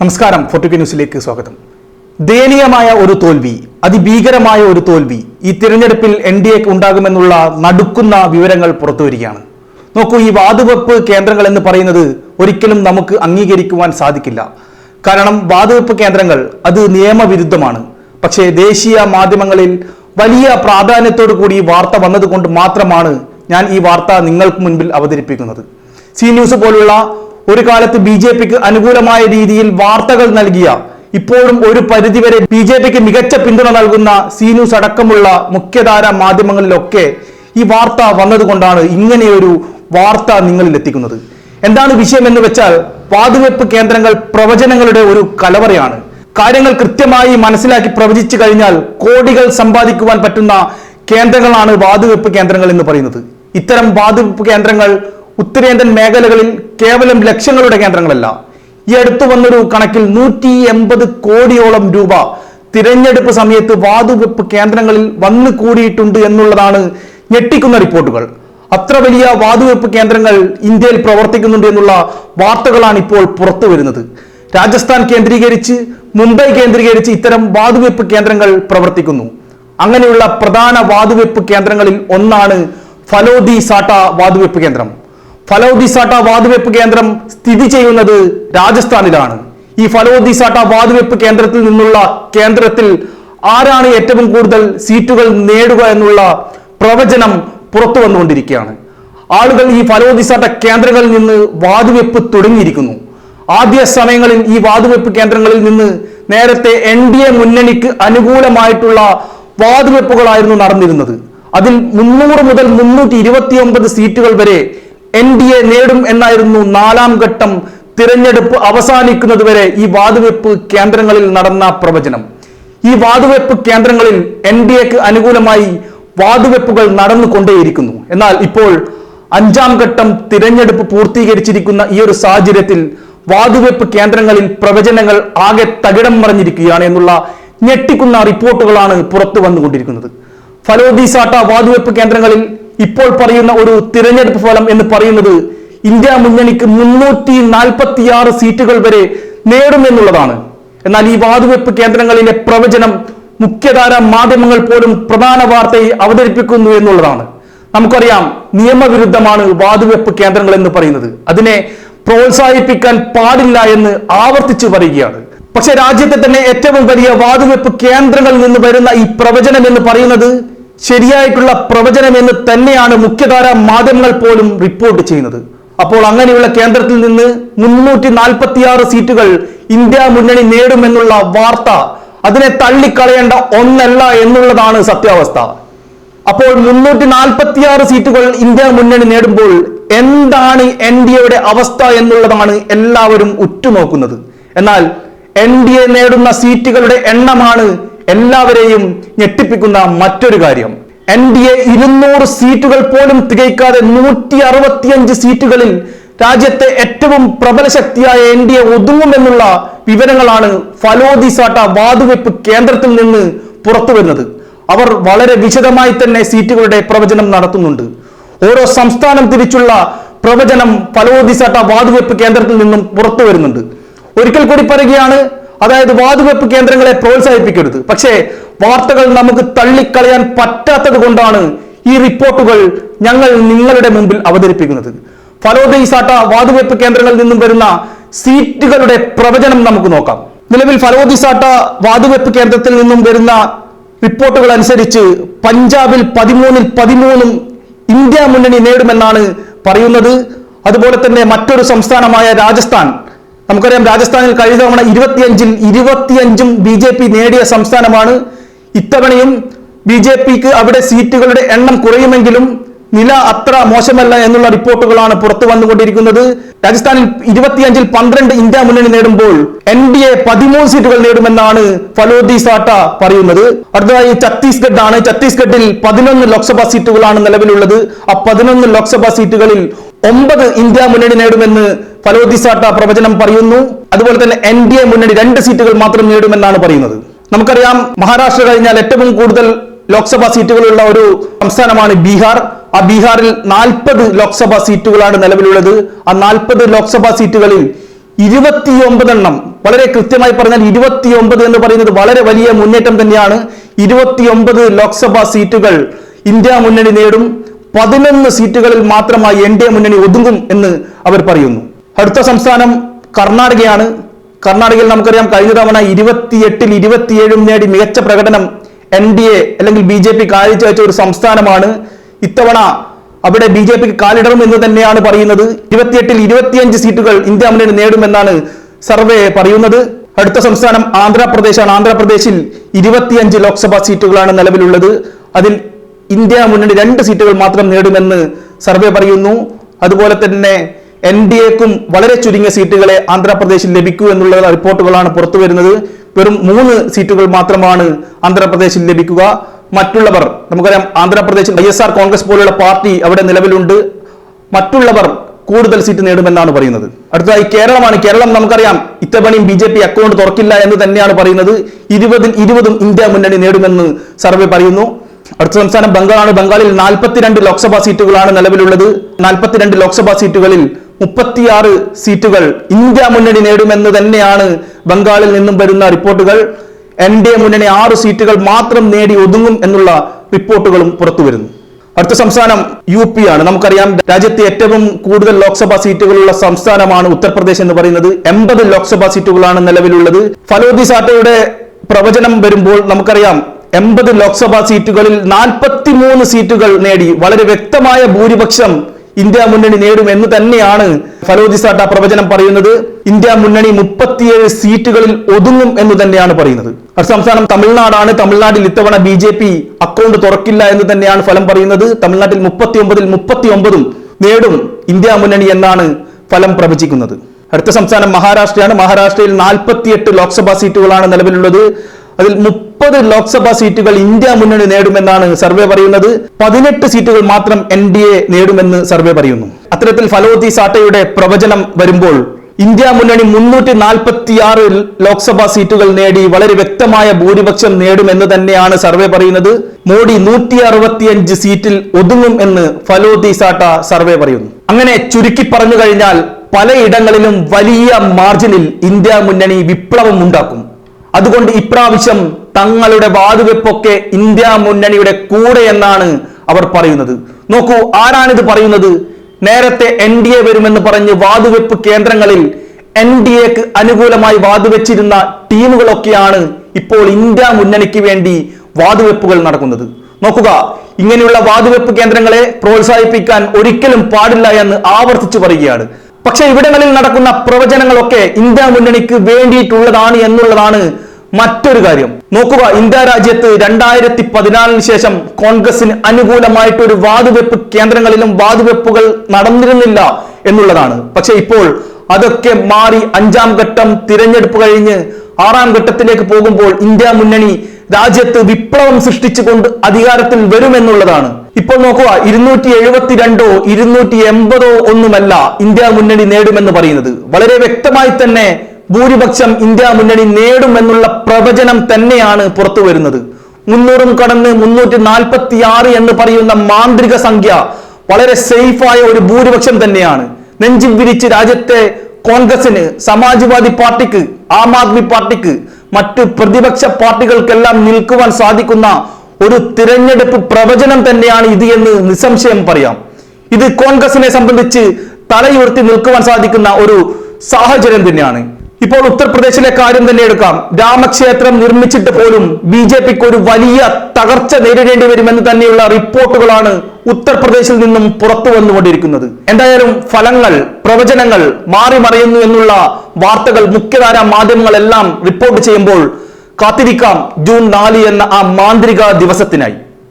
നമസ്കാരം ഫോർട്ടുകെ ന്യൂസിലേക്ക് സ്വാഗതം. ദയനീയമായ ഒരു തോൽവി അതിഭീകരമായ ഒരു തോൽവി ഈ തിരഞ്ഞെടുപ്പിൽ എൻ ഡി എക്ക് ഉണ്ടാകുമെന്നുള്ള നടുക്കുന്ന വിവരങ്ങൾ പുറത്തു വരികയാണ് നോക്കൂ ഈ വാതുവെപ്പ് കേന്ദ്രങ്ങൾ എന്ന് പറയുന്നത് ഒരിക്കലും നമുക്ക് അംഗീകരിക്കുവാൻ സാധിക്കില്ല. കാരണം വാതുവെപ്പ് കേന്ദ്രങ്ങൾ അത് നിയമവിരുദ്ധമാണ്. പക്ഷേ ദേശീയ മാധ്യമങ്ങളിൽ വലിയ പ്രാധാന്യത്തോടു കൂടി വാർത്ത വന്നതുകൊണ്ട് മാത്രമാണ് ഞാൻ ഈ വാർത്ത നിങ്ങൾക്ക് മുൻപിൽ അവതരിപ്പിക്കുന്നത്. സി ന്യൂസ് പോലുള്ള ഒരു കാലത്ത് ബി ജെ പിക്ക് അനുകൂലമായ രീതിയിൽ വാർത്തകൾ നൽകിയ ഇപ്പോഴും ഒരു പരിധിവരെ ബി ജെ പിക്ക് മികച്ച പിന്തുണ നൽകുന്ന സി ന്യൂസ് അടക്കമുള്ള മുഖ്യധാര മാധ്യമങ്ങളിലൊക്കെ ഈ വാർത്ത വന്നതുകൊണ്ടാണ് ഇങ്ങനെയൊരു വാർത്ത നിങ്ങളിൽ എത്തിക്കുന്നത്. എന്താണ് വിഷയം എന്ന് വെച്ചാൽ വാതുവെപ്പ് കേന്ദ്രങ്ങൾ പ്രവചനങ്ങളുടെ ഒരു കലവറയാണ്. കാര്യങ്ങൾ കൃത്യമായി മനസ്സിലാക്കി പ്രവചിച്ചു കഴിഞ്ഞാൽ കോടികൾ സമ്പാദിക്കുവാൻ പറ്റുന്ന കേന്ദ്രങ്ങളാണ് വാതുവെപ്പ് കേന്ദ്രങ്ങൾ എന്ന് പറയുന്നത്. ഇത്തരം വാതുവെപ്പ് കേന്ദ്രങ്ങൾ ഉത്തരേന്ത്യൻ മേഖലകളിൽ കേവലം ലക്ഷങ്ങളുടെ കേന്ദ്രങ്ങളല്ല. ഈ അടുത്ത് വന്നൊരു കണക്കിൽ നൂറ്റി എൺപത് കോടിയോളം രൂപ തിരഞ്ഞെടുപ്പ് സമയത്ത് വാതുവെപ്പ് കേന്ദ്രങ്ങളിൽ വന്നു കൂടിയിട്ടുണ്ട് എന്നുള്ളതാണ് ഞെട്ടിക്കുന്ന റിപ്പോർട്ടുകൾ. അത്ര വലിയ വാതുവെപ്പ് കേന്ദ്രങ്ങൾ ഇന്ത്യയിൽ പ്രവർത്തിക്കുന്നുണ്ട് എന്നുള്ള വാർത്തകളാണ് ഇപ്പോൾ പുറത്തു വരുന്നത്. രാജസ്ഥാൻ കേന്ദ്രീകരിച്ച് മുംബൈ കേന്ദ്രീകരിച്ച് ഇത്തരം വാതുവെപ്പ് കേന്ദ്രങ്ങൾ പ്രവർത്തിക്കുന്നു. അങ്ങനെയുള്ള പ്രധാന വാതുവെപ്പ് കേന്ദ്രങ്ങളിൽ ഒന്നാണ് ഫലോദി സാട്ട വാതുവെപ്പ് കേന്ദ്രം. ഫലോദി സാട്ട വാതുവെപ്പ് കേന്ദ്രം സ്ഥിതി ചെയ്യുന്നത് രാജസ്ഥാനിലാണ്. ഈ ഫലോദിസാട്ട വാതുവെപ്പ് കേന്ദ്രത്തിൽ നിന്നുള്ള കേന്ദ്രത്തിൽ ആരാണ് ഏറ്റവും കൂടുതൽ സീറ്റുകൾ നേടുക എന്നുള്ള പ്രവചനം പുറത്തു വന്നുകൊണ്ടിരിക്കുകയാണ്. ആളുകൾ ഈ ഫലോദിസാട്ട കേന്ദ്രങ്ങളിൽ നിന്ന് വാതുവെപ്പ് തുടങ്ങിയിരിക്കുന്നു. ആദ്യ സമയങ്ങളിൽ ഈ വാതുവെപ്പ് കേന്ദ്രങ്ങളിൽ നിന്ന് നേരത്തെ എൻ ഡി എ മുന്നണിക്ക് അനുകൂലമായിട്ടുള്ള വാതുവെപ്പുകളായിരുന്നു നടന്നിരുന്നത്. അതിൽ മുന്നൂറ് മുതൽ മുന്നൂറ്റി സീറ്റുകൾ വരെ എൻ ഡി എ നേടും എന്നായിരുന്നു നാലാം ഘട്ടം തിരഞ്ഞെടുപ്പ് അവസാനിക്കുന്നതുവരെ ഈ വാതുവെപ്പ് കേന്ദ്രങ്ങളിൽ നടന്ന പ്രവചനം. ഈ വാതുവെപ്പ് കേന്ദ്രങ്ങളിൽ എൻ ഡി എക്ക് അനുകൂലമായി വാതുവെപ്പുകൾ നടന്നുകൊണ്ടേയിരിക്കുന്നു. എന്നാൽ ഇപ്പോൾ അഞ്ചാം ഘട്ടം തിരഞ്ഞെടുപ്പ് പൂർത്തീകരിച്ചിരിക്കുന്ന ഈ ഒരു സാഹചര്യത്തിൽ വാതുവെപ്പ് കേന്ദ്രങ്ങളിൽ പ്രവചനങ്ങൾ ആകെ തകിടം മറിഞ്ഞിരിക്കുകയാണ് എന്നുള്ള ഞെട്ടിക്കുന്ന റിപ്പോർട്ടുകളാണ് പുറത്തു വന്നുകൊണ്ടിരിക്കുന്നത്. ഫലോദി സാട്ട വാതുവെപ്പ് കേന്ദ്രങ്ങളിൽ ഇപ്പോൾ പറയുന്ന ഒരു തിരഞ്ഞെടുപ്പ് ഫലം എന്ന് പറയുന്നത് ഇന്ത്യ മുന്നണിക്ക് മുന്നൂറ്റി നാൽപ്പത്തിയാറ് സീറ്റുകൾ വരെ നേടുമെന്നുള്ളതാണ്. എന്നാൽ ഈ വാതുവെപ്പ് കേന്ദ്രങ്ങളിലെ പ്രവചനം മുഖ്യധാര മാധ്യമങ്ങൾ പോലും പ്രധാന വാർത്തയെ അവതരിപ്പിക്കുന്നു എന്നുള്ളതാണ്. നമുക്കറിയാം നിയമവിരുദ്ധമാണ് വാതുവെപ്പ് കേന്ദ്രങ്ങൾ എന്ന് പറയുന്നത്. അതിനെ പ്രോത്സാഹിപ്പിക്കാൻ പാടില്ല എന്ന് ആവർത്തിച്ചു പറയുകയാണ്. പക്ഷെ രാജ്യത്തെ തന്നെ ഏറ്റവും വലിയ വാതുവെപ്പ് കേന്ദ്രങ്ങളിൽ നിന്ന് വരുന്ന ഈ പ്രവചനം എന്ന് പറയുന്നത് ശരിയായിട്ടുള്ള പ്രവചനം എന്ന് തന്നെയാണ് മുഖ്യധാര മാധ്യമങ്ങൾ പോലും റിപ്പോർട്ട് ചെയ്യുന്നത്. അപ്പോൾ അങ്ങനെയുള്ള കേന്ദ്രത്തിൽ നിന്ന് മുന്നൂറ്റി നാൽപ്പത്തിയാറ് സീറ്റുകൾ ഇന്ത്യ മുന്നണി നേടുമെന്നുള്ള വാർത്ത അതിനെ തള്ളിക്കളയേണ്ട ഒന്നല്ല എന്നുള്ളതാണ് സത്യാവസ്ഥ. അപ്പോൾ മുന്നൂറ്റി നാൽപ്പത്തിയാറ് സീറ്റുകൾ ഇന്ത്യ മുന്നണി നേടുമ്പോൾ എന്താണ് എൻ ഡി എയുടെ അവസ്ഥ എന്നുള്ളതാണ് എല്ലാവരും ഉറ്റുനോക്കുന്നത്. എന്നാൽ എൻ ഡി എ നേടുന്ന സീറ്റുകളുടെ എണ്ണമാണ് എല്ലാവരെയും ഞെട്ടിപ്പിക്കുന്ന മറ്റൊരു കാര്യം. എൻ ഡി എ ഇരുന്നൂറ് സീറ്റുകൾ പോലും തികയ്ക്കാതെ നൂറ്റി അറുപത്തിയഞ്ച് സീറ്റുകളിൽ രാജ്യത്തെ ഏറ്റവും പ്രബല ശക്തിയായ എൻ ഡി എ ഒതുങ്ങുമെന്നുള്ള വിവരങ്ങളാണ് ഫലോദി സാട്ട വാതുവെപ്പ് കേന്ദ്രത്തിൽ നിന്ന് പുറത്തു വരുന്നത്. അവർ വളരെ വിശദമായി തന്നെ സീറ്റുകളുടെ പ്രവചനം നടത്തുന്നുണ്ട്. ഓരോ സംസ്ഥാനം തിരിച്ചുള്ള പ്രവചനം ഫലോദിസാട്ട വാതുവെപ്പ് കേന്ദ്രത്തിൽ നിന്നും പുറത്തു വരുന്നുണ്ട്. ഒരിക്കൽ കൂടി പറയുകയാണ് അതായത് വാതുവെപ്പ് കേന്ദ്രങ്ങളെ പ്രോത്സാഹിപ്പിക്കരുത്. പക്ഷേ വാർത്തകൾ നമുക്ക് തള്ളിക്കളയാൻ പറ്റാത്തത് കൊണ്ടാണ് ഈ റിപ്പോർട്ടുകൾ ഞങ്ങൾ നിങ്ങളുടെ മുമ്പിൽ അവതരിപ്പിക്കുന്നത്. ഫലോദ് ഇസാട്ട വാതുവെപ്പ് കേന്ദ്രങ്ങളിൽ നിന്നും വരുന്ന സീറ്റുകളുടെ പ്രവചനം നമുക്ക് നോക്കാം. നിലവിൽ ഫലോദ് ഇസാട്ട വാതുവെപ്പ് കേന്ദ്രത്തിൽ നിന്നും വരുന്ന റിപ്പോർട്ടുകൾ അനുസരിച്ച് പഞ്ചാബിൽ പതിമൂന്നിൽ പതിമൂന്നും ഇന്ത്യ മുന്നണി നേടുമെന്നാണ് പറയുന്നത്. അതുപോലെ തന്നെ മറ്റൊരു സംസ്ഥാനമായ രാജസ്ഥാൻ നമുക്കറിയാം രാജസ്ഥാനിൽ കഴിഞ്ഞ തവണ ഇരുപത്തിയഞ്ചിൽ ഇരുപത്തിയഞ്ചും ബി ജെ പി നേടിയ സംസ്ഥാനമാണ്. ഇത്തവണയും ബി ജെ പിക്ക് അവിടെ സീറ്റുകളുടെ എണ്ണം കുറയുമെങ്കിലും നില അത്ര മോശമല്ല എന്നുള്ള റിപ്പോർട്ടുകളാണ് പുറത്തു വന്നുകൊണ്ടിരിക്കുന്നത്. രാജസ്ഥാനിൽ ഇരുപത്തിയഞ്ചിൽ പന്ത്രണ്ട് ഇന്ത്യ മുന്നണി നേടുമ്പോൾ എൻ ഡി എ പതിമൂന്ന് സീറ്റുകൾ നേടുമെന്നാണ് ഫലോദി സാട്ട പറയുന്നത്. അടുത്തതായി ഛത്തീസ്ഗഡ് ആണ് ഛത്തീസ്ഗഡിൽ പതിനൊന്ന് ലോക്സഭാ സീറ്റുകളാണ് നിലവിലുള്ളത്. ആ പതിനൊന്ന് ലോക്സഭാ സീറ്റുകളിൽ ഒമ്പത് ഇന്ത്യ മുന്നണി നേടുമെന്ന് ഫലോദി സാട്ട പ്രവചനം പറയുന്നു. അതുപോലെ തന്നെ എൻ ഡി എ മുന്നണി രണ്ട് സീറ്റുകൾ മാത്രം നേടുമെന്നാണ് പറയുന്നത്. നമുക്കറിയാം മഹാരാഷ്ട്ര കഴിഞ്ഞാൽ ഏറ്റവും കൂടുതൽ ലോക്സഭാ സീറ്റുകളുള്ള ഒരു സംസ്ഥാനമാണ് ബീഹാർ. ആ ബീഹാറിൽ നാൽപ്പത് ലോക്സഭാ സീറ്റുകളാണ് നിലവിലുള്ളത്. ആ നാൽപ്പത് ലോക്സഭാ സീറ്റുകളിൽ ഇരുപത്തിയൊമ്പതെണ്ണം വളരെ കൃത്യമായി പറഞ്ഞാൽ ഇരുപത്തിയൊമ്പത് എന്ന് പറയുന്നത് വളരെ വലിയ മുന്നേറ്റം തന്നെയാണ്. ഇരുപത്തിയൊമ്പത് ലോക്സഭാ സീറ്റുകൾ ഇന്ത്യ മുന്നണി നേടും. പതിനൊന്ന് സീറ്റുകളിൽ മാത്രമായി എൻ ഡി എ മുന്നണി ഒതുങ്ങും എന്ന് അവർ പറയുന്നു. അടുത്ത സംസ്ഥാനം കർണാടകയാണ്. കർണാടകയിൽ നമുക്കറിയാം കഴിഞ്ഞ തവണ ഇരുപത്തിയെട്ടിൽ ഇരുപത്തിയേഴും നേടി മികച്ച പ്രകടനം എൻ ഡി എ അല്ലെങ്കിൽ ബി ജെ പി കാഴ്ചവെച്ച ഒരു സംസ്ഥാനമാണ്. ഇത്തവണ അവിടെ ബി ജെ പിക്ക് കാലിടറും എന്ന് തന്നെയാണ് പറയുന്നത്. ഇരുപത്തിയെട്ടിൽ ഇരുപത്തിയഞ്ച് സീറ്റുകൾ ഇന്ത്യ മുന്നണി നേടുമെന്നാണ് സർവേ പറയുന്നത്. അടുത്ത സംസ്ഥാനം ആന്ധ്രാപ്രദേശാണ്. ആന്ധ്രാപ്രദേശിൽ ഇരുപത്തിയഞ്ച് ലോക്സഭാ സീറ്റുകളാണ് നിലവിലുള്ളത്. അതിൽ ഇന്ത്യ മുന്നണി രണ്ട് സീറ്റുകൾ മാത്രം നേടുമെന്ന് സർവേ പറയുന്നു. അതുപോലെ തന്നെ എൻ ഡി എക്കും വളരെ ചുരുങ്ങിയ സീറ്റുകളെ ആന്ധ്രാപ്രദേശിൽ ലഭിക്കൂ എന്നുള്ള റിപ്പോർട്ടുകളാണ് പുറത്തു വരുന്നത്. വെറും മൂന്ന് സീറ്റുകൾ മാത്രമാണ് ആന്ധ്രാപ്രദേശിൽ ലഭിക്കുക. മറ്റുള്ളവർ നമുക്കറിയാം ആന്ധ്രാപ്രദേശിൽ വൈ എസ് ആർ കോൺഗ്രസ് പോലുള്ള പാർട്ടി അവിടെ നിലവിലുണ്ട്. മറ്റുള്ളവർ കൂടുതൽ സീറ്റ് നേടുമെന്നാണ് പറയുന്നത്. അടുത്തതായി കേരളമാണ്. കേരളം നമുക്കറിയാം ഇത്തവണയും ബി ജെ പി അക്കൗണ്ട് തുറക്കില്ല എന്ന് തന്നെയാണ് പറയുന്നത്. ഇരുപതിൽ ഇരുപതും ഇന്ത്യ മുന്നണി നേടുമെന്ന് സർവേ പറയുന്നു. അടുത്ത സംസ്ഥാനം ബംഗാളാണ്. ബംഗാളിൽ നാൽപ്പത്തിരണ്ട് ലോക്സഭാ സീറ്റുകളാണ് നിലവിലുള്ളത്. നാൽപ്പത്തിരണ്ട് ലോക്സഭാ സീറ്റുകളിൽ മുപ്പത്തിയാറ് സീറ്റുകൾ ഇന്ത്യ മുന്നണി നേടുമെന്ന് തന്നെയാണ് ബംഗാളിൽ നിന്നും വരുന്ന റിപ്പോർട്ടുകൾ. എൻ ഡി എ മുന്നണി ആറ് സീറ്റുകൾ മാത്രം നേടി ഒതുങ്ങും എന്നുള്ള റിപ്പോർട്ടുകളും പുറത്തു വരുന്നു. അടുത്ത സംസ്ഥാനം യു പി ആണ്. നമുക്കറിയാം രാജ്യത്തെ ഏറ്റവും കൂടുതൽ ലോക്സഭാ സീറ്റുകളുള്ള സംസ്ഥാനമാണ് ഉത്തർപ്രദേശ് എന്ന് പറയുന്നത്. എൺപത് ലോക്സഭാ സീറ്റുകളാണ് നിലവിലുള്ളത്. ഫലോദി സാറ്റയുടെ പ്രവചനം വരുമ്പോൾ നമുക്കറിയാം എൺപത് ലോക്സഭാ സീറ്റുകളിൽ നാൽപ്പത്തി മൂന്ന് സീറ്റുകൾ നേടി. വളരെ വ്യക്തമായ ഭൂരിപക്ഷം ഇന്ത്യ മുന്നണി നേടും എന്ന് തന്നെയാണ് ഫലോദി സാട്ട പ്രവചനം പറയുന്നത്. ഇന്ത്യ മുന്നണി മുപ്പത്തിയേഴ് സീറ്റുകളിൽ ഒതുങ്ങും എന്ന് തന്നെയാണ് പറയുന്നത്. സംസ്ഥാനം തമിഴ്നാടാണ്. തമിഴ്നാട്ടിൽ ഇത്തവണ ബി ജെ പി അക്കൗണ്ട് തുറക്കില്ല എന്ന് തന്നെയാണ് ഫലം പറയുന്നത്. തമിഴ്നാട്ടിൽ മുപ്പത്തി ഒമ്പതിൽ മുപ്പത്തി ഒമ്പതും നേടും ഇന്ത്യ മുന്നണി എന്നാണ് ഫലം പ്രവചിക്കുന്നത്. അടുത്ത സംസ്ഥാനം മഹാരാഷ്ട്രയാണ്. മഹാരാഷ്ട്രയിൽ നാൽപ്പത്തിയെട്ട് ലോക്സഭാ സീറ്റുകളാണ് നിലവിലുള്ളത്. അതിൽ മുപ്പത് ലോക്സഭാ സീറ്റുകൾ ഇന്ത്യ മുന്നണി നേടുമെന്നാണ് സർവേ പറയുന്നത്. പതിനെട്ട് സീറ്റുകൾ മാത്രം എൻ ഡി എ നേടുമെന്ന് സർവേ പറയുന്നു. അത്തരത്തിൽ ഫലോതി സാട്ടയുടെ പ്രവചനം വരുമ്പോൾ ഇന്ത്യ മുന്നണി മുന്നൂറ്റി നാൽപ്പത്തി ആറ് ലോക്സഭാ സീറ്റുകൾ നേടി വളരെ വ്യക്തമായ ഭൂരിപക്ഷം നേടുമെന്ന് തന്നെയാണ് സർവേ പറയുന്നത്. മോഡി നൂറ്റി അറുപത്തിയഞ്ച് സീറ്റിൽ ഒതുങ്ങും എന്ന് ഫലോദി സാട്ട സർവേ പറയുന്നു. അങ്ങനെ ചുരുക്കി പറഞ്ഞു കഴിഞ്ഞാൽ പലയിടങ്ങളിലും വലിയ മാർജിനിൽ ഇന്ത്യ മുന്നണി വിപ്ലവം ഉണ്ടാക്കും. അതുകൊണ്ട് ഇപ്രാവശ്യം തങ്ങളുടെ വാതുവെപ്പൊക്കെ ഇന്ത്യ മുന്നണിയുടെ കൂടെ എന്നാണ് അവർ പറയുന്നത്. നോക്കൂ ആരാണിത് പറയുന്നത്? നേരത്തെ എൻ ഡി എ വരുമെന്ന് പറഞ്ഞ് വാതുവെപ്പ് കേന്ദ്രങ്ങളിൽ എൻ ഡി എക്ക് അനുകൂലമായി വാതുവെച്ചിരുന്ന ടീമുകളൊക്കെയാണ് ഇപ്പോൾ ഇന്ത്യ മുന്നണിക്ക് വേണ്ടി വാതുവെപ്പുകൾ നടക്കുന്നത്. നോക്കുക ഇങ്ങനെയുള്ള വാതുവെപ്പ് കേന്ദ്രങ്ങളെ പ്രോത്സാഹിപ്പിക്കാൻ ഒരിക്കലും പാടില്ല എന്ന് ആവർത്തിച്ചു പറയുകയാണ്. പക്ഷെ ഇവിടങ്ങളിൽ നടക്കുന്ന പ്രവചനങ്ങളൊക്കെ ഇന്ത്യ മുന്നണിക്ക് വേണ്ടിയിട്ടുള്ളതാണ് എന്നുള്ളതാണ് മറ്റൊരു കാര്യം. നോക്കുക ഇന്ത്യ രാജ്യത്ത് രണ്ടായിരത്തി പതിനാലിന് ശേഷം കോൺഗ്രസിന് അനുകൂലമായിട്ട് ഒരു വാതുവെപ്പ് കേന്ദ്രങ്ങളിലും വാതുവെപ്പുകൾ നടന്നിരുന്നില്ല എന്നുള്ളതാണ്. പക്ഷെ ഇപ്പോൾ അതൊക്കെ മാറി അഞ്ചാം ഘട്ടം തിരഞ്ഞെടുപ്പ് കഴിഞ്ഞ് ആറാം ഘട്ടത്തിലേക്ക് പോകുമ്പോൾ ഇന്ത്യ മുന്നണി രാജ്യത്ത് വിപ്ലവം സൃഷ്ടിച്ചുകൊണ്ട് അധികാരത്തിൽ വരുമെന്നുള്ളതാണ്. ഇപ്പോൾ നോക്കുക ഇരുന്നൂറ്റി എഴുപത്തിരണ്ടോ ഇരുന്നൂറ്റി എൺപതോ ഒന്നുമല്ല ഇന്ത്യ മുന്നണി നേടുമെന്ന് പറയുന്നത്. വളരെ വ്യക്തമായി തന്നെ ഭൂരിപക്ഷം ഇന്ത്യ മുന്നണി നേടുമെന്നുള്ള പ്രവചനം തന്നെയാണ് പുറത്തു വരുന്നത്. മുന്നൂറും കടന്ന് മുന്നൂറ്റി നാൽപ്പത്തി ആറ് എന്ന് പറയുന്ന മാന്ത്രിക സംഖ്യ വളരെ സേഫായ ഒരു ഭൂരിപക്ഷം തന്നെയാണ്. നെഞ്ചി വിരിച്ച് രാജ്യത്തെ കോൺഗ്രസിന് സമാജ്വാദി പാർട്ടിക്ക് ആം ആദ്മി പാർട്ടിക്ക് മറ്റ് പ്രതിപക്ഷ പാർട്ടികൾക്കെല്ലാം നിൽക്കുവാൻ സാധിക്കുന്ന ഒരു തിരഞ്ഞെടുപ്പ് പ്രവചനം തന്നെയാണ് ഇത് എന്ന് നിസ്സംശയം പറയാം. ഇത് കോൺഗ്രസിനെ സംബന്ധിച്ച് തലയുയർത്തി നിൽക്കുവാൻ സാധിക്കുന്ന ഒരു സാഹചര്യം തന്നെയാണ്. ഇപ്പോൾ ഉത്തർപ്രദേശിലെ കാര്യം തന്നെ എടുക്കാം. രാമക്ഷേത്രം നിർമ്മിച്ചിട്ട് പോലും ബി ജെ പിക്ക് ഒരു വലിയ തകർച്ച നേരിടേണ്ടി വരുമെന്ന് തന്നെയുള്ള റിപ്പോർട്ടുകളാണ് ഉത്തർപ്രദേശിൽ നിന്നും പുറത്തു വന്നുകൊണ്ടിരിക്കുന്നത്. എന്തായാലും ഫലങ്ങൾ പ്രവചനങ്ങൾ മാറി മറിയുന്നു എന്നുള്ള വാർത്തകൾ മുഖ്യധാര മാധ്യമങ്ങളെല്ലാം റിപ്പോർട്ട് ചെയ്യുമ്പോൾ കാത്തിരിക്കാം ജൂൺ നാല് എന്ന ആ മാന്ത്രിക ദിവസത്തിനായി.